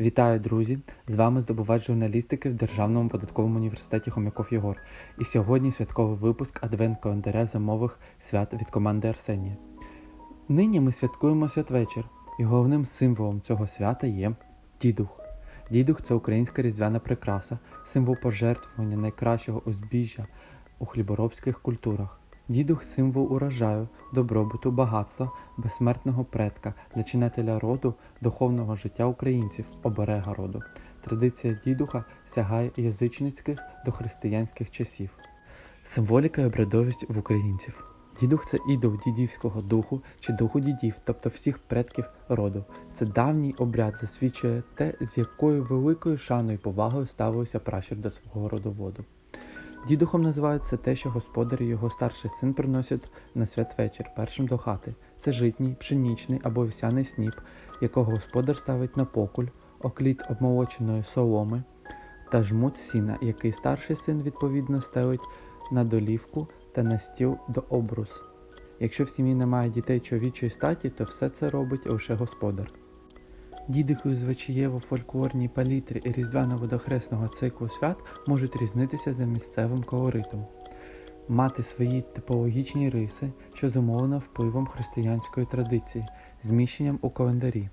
Вітаю, друзі! З вами здобувач журналістики в Державному податковому університеті Хомяков Єгор. І сьогодні святковий випуск адвент календаря зимових свят від команди Арсенія. Нині ми святкуємо святвечір, і головним символом цього свята є дідух. Дідух це українська різдвяна прикраса, символ пожертвування найкращого узбіжжя у хліборобських культурах. Дідух символ урожаю, добробуту, багатства, безсмертного предка, зачинателя роду, духовного життя українців, оберега роду. Традиція дідуха сягає язичницьких до християнських часів. Символіка і обрядовість в українців. Дідух це ідол дідівського духу чи духу дідів, тобто всіх предків роду. Це давній обряд засвідчує те, з якою великою шаною і повагою ставився пращур до свого родоводу. Дідухом називається те, що господар і його старший син приносять на святвечір першим до хати. Це житній, пшенічний або вівсяний сніп, якого господар ставить на покуль, окліт обмолоченої соломи та жмут сіна, який старший син відповідно ставить на долівку та на стіл до обрус. Якщо в сім'ї немає дітей чоловічої статі, то все це робить лише господар. Дідихи звичаєво фольклорній палітрі і різдвяно-водохресного циклу свят можуть різнитися за місцевим колоритом, мати свої типологічні риси, що зумовлено впливом християнської традиції, зміщенням у календарі,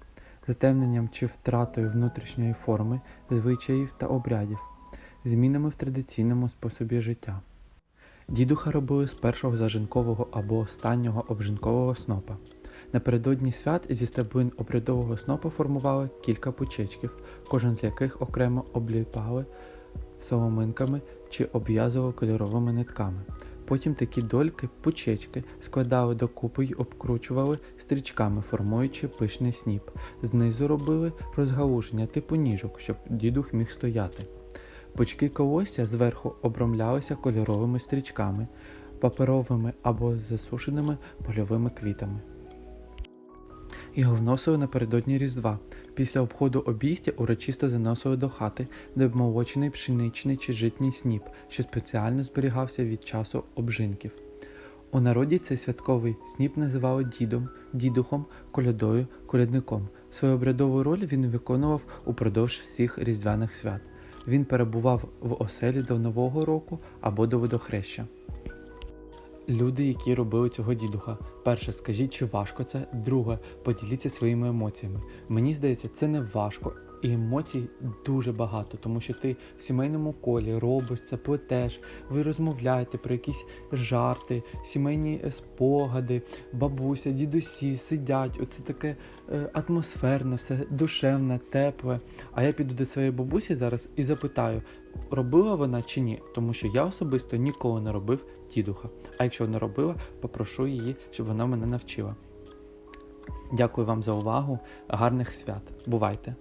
затемненням чи втратою внутрішньої форми, звичаїв та обрядів, змінами в традиційному способі життя. Дідуха робили з першого зажинкового або останнього обжинкового снопа. Напередодні свят зі стеблин обрядового снопа формували кілька пучечків, кожен з яких окремо обліпали соломинками чи обв'язували кольоровими нитками. Потім такі дольки, пучечки складали докупи й обкручували стрічками, формуючи пишний сніп. Знизу робили розгалуження типу ніжок, щоб дідух міг стояти. Пучки колосся зверху обромлялися кольоровими стрічками, паперовими або засушеними польовими квітами. Його вносили напередодні Різдва. Після обходу обійстя урочисто заносили до хати, де обмолочений пшеничний чи житній сніп, що спеціально зберігався від часу обжинків. У народі цей святковий сніп називали дідом, дідухом, колядою, колядником. Свою обрядову роль він виконував упродовж всіх різдвяних свят. Він перебував в оселі до Нового року або до водохреща. Люди, які робили цього дідуха. Перше, скажіть, чи важко це. Друге, поділіться своїми емоціями. Мені здається, це не важко. І емоцій дуже багато, тому що ти в сімейному колі робиш це, плетеш, ви розмовляєте про якісь жарти, сімейні спогади, бабуся, дідусі сидять. Оце таке е, атмосферне, все душевне, тепле. А я піду до своєї бабусі зараз і запитаю, робила вона чи ні, тому що я особисто ніколи не робив дідуха. А якщо не робила, попрошу її, щоб вона мене навчила. Дякую вам за увагу, гарних свят. Бувайте!